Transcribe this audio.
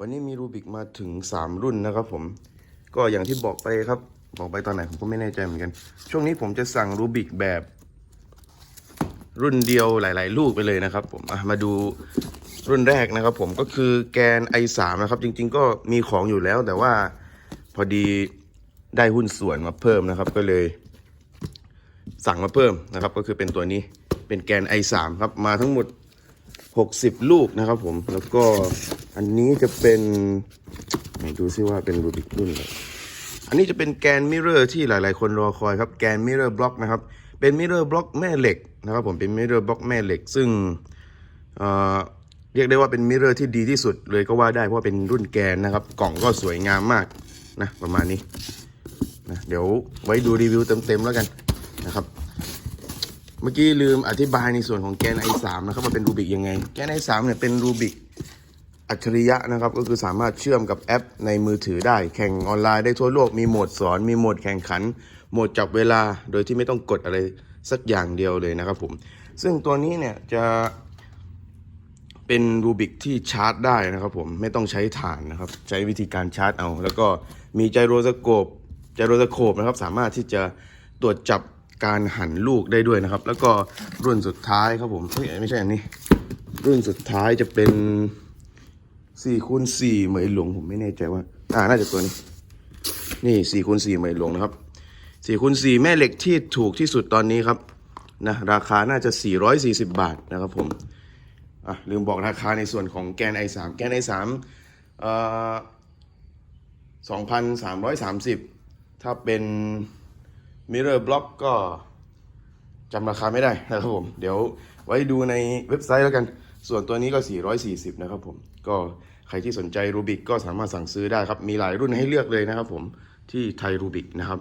วันนี้มีรูบิกมาถึง 3 รุ่นนะครับผม ก็อย่างที่บอกไปครับ บอกไปตอนไหนผมก็ไม่แน่ใจเหมือนกัน ช่วงนี้ผมจะสั่งรูบิกแบบ รุ่นเดียวหลาย ๆ ลูกไปเลยนะครับผมมาดูรุ่นแรกนะครับผมก็คือแกน i3 นะครับ จริง ๆ ก็มีของอยู่แล้ว แต่ว่าพอดีได้หุ้นส่วนมาเพิ่มนะครับ ก็เลย สั่งมาเพิ่มนะครับ ก็คือเป็นตัวนี้เป็นแกน i3 ครับมาทั้งหมด 60 ลูกนะครับผม แล้วก็อันนี้จะเป็นไหนดูซิว่าเป็นรูบิกรุ่นอะไรอันนี้จะเป็นแกนมิเรอร์ที่หลาย ๆ คนรอคอยครับ แกนมิเรอร์บล็อกนะครับ เป็นมิเรอร์บล็อกแม่เหล็กนะครับผมเป็นมิเรอร์บล็อกแม่เหล็ก ซึ่งเอ่อเรียกได้ว่าเป็นมิเรอร์ที่ดีที่สุดเลยก็ว่าได้เพราะว่าเป็นรุ่นแกนนะครับ กล่องก็สวยงามมากนะประมาณนี้นะเดี๋ยวไว้ดูรีวิวเต็ม ๆ แล้วกันนะครับ เมื่อกี้ลืมอธิบายในส่วนของแกน i3 นะครับว่าเป็นรูบิกยังไง แกน i3 เนี่ยเป็นรูบิกอัจฉริยะนะครับ ก็คือสามารถเชื่อมกับแอปในมือถือได้ แข่งออนไลน์ได้ทั่วโลก มีโหมดสอน มีโหมดแข่งขัน โหมดจับเวลา โดยที่ไม่ต้องกดอะไรสักอย่างเดียวเลยนะครับผม ซึ่งตัวนี้เนี่ยจะเป็นรูบิกที่ชาร์จได้นะครับผมไม่ต้องใช้ถ่านนะครับ ใช้วิธีการชาร์จเอา แล้วก็มีไจโรสโคปไจโรสโคปนะครับ สามารถที่จะตรวจจับ การหั่นลูกได้ด้วยนะครับ แล้วก็รุ่นสุดท้ายครับผมเฮ้ยไม่ใช่อันนี้ รุ่นสุดท้ายจะเป็น4คูณ4เหมยหลวงผมไม่แน่ใจว่า อ่าน่าจะตัวนี้ นี่4คูณ4เหมยหลวงนะครับ4คูณ4แม่เหล็กที่ถูกที่สุดตอนนี้ครับนะราคาน่าจะ 440 บาทนะครับผมอะลืมบอกราคาในส่วนของแกน i3 แกน i3 เอ่อ2,330 ถ้าเป็น มิเรอร์บล็อกก็จำราคาไม่ได้นะครับผม เดี๋ยวไว้ดูในเว็บไซต์แล้วกัน ส่วนตัวนี้ก็ 440 นะครับผม ก็ใครที่สนใจรูบิกก็สามารถสั่งซื้อได้ครับ มีหลายรุ่นให้เลือกเลยนะครับผมที่ไทยรูบิกนะครับ